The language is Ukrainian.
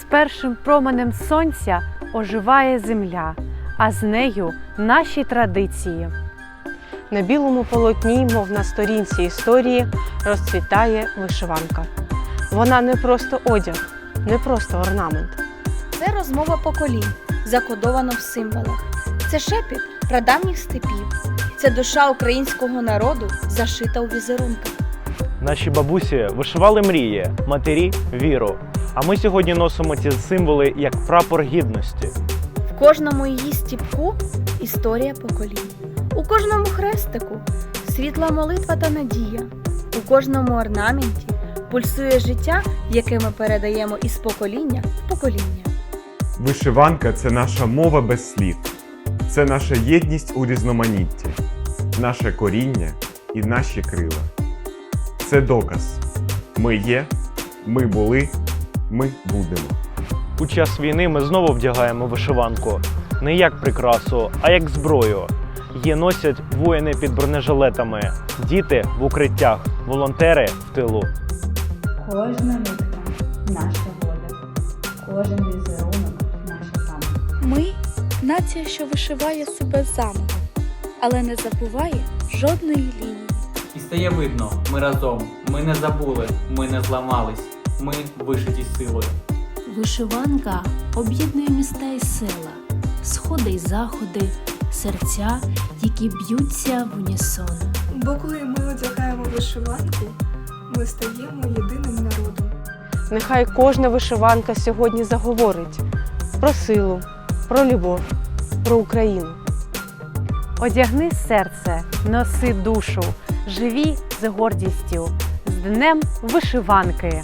З першим променем сонця оживає земля, а з нею наші традиції. На білому полотні, мов на сторінці історії, розцвітає вишиванка. Вона не просто одяг, не просто орнамент. Це розмова поколінь, закодовано в символах. Це шепіт прадавніх степів. Це душа українського народу, зашита у візерунках. Наші бабусі вишивали мрії, матері віру. А ми сьогодні носимо ці символи як прапор гідності. В кожному її стіпку історія поколінь. У кожному хрестику світла молитва та надія. У кожному орнаменті пульсує життя, яке ми передаємо із покоління в покоління. Вишиванка це наша мова без слів, це наша єдність у різноманітті, наше коріння і наші крила. Це доказ. Ми є, ми були, ми будемо. У час війни ми знову вдягаємо вишиванку не як прикрасу, а як зброю. Її носять воїни під бронежилетами, діти в укриттях, волонтери в тилу. Кожна нитка наша воля, кожен візерунок наша пам'ять. Ми нація, що вишиває себе заново, але не забуває жодної лінії. І стає видно, ми разом, ми не забули, ми не зламались, ми вишиті силою. Вишиванка об'єднує міста і села, сходи й заходи, серця, які б'ються в унісон. Бо коли ми одягаємо вишиванку, ми стаємо єдиним народом. Нехай кожна вишиванка сьогодні заговорить про силу, про любов, про Україну. Одягни серце, носи душу, живі з гордістю, з днем вишиванки.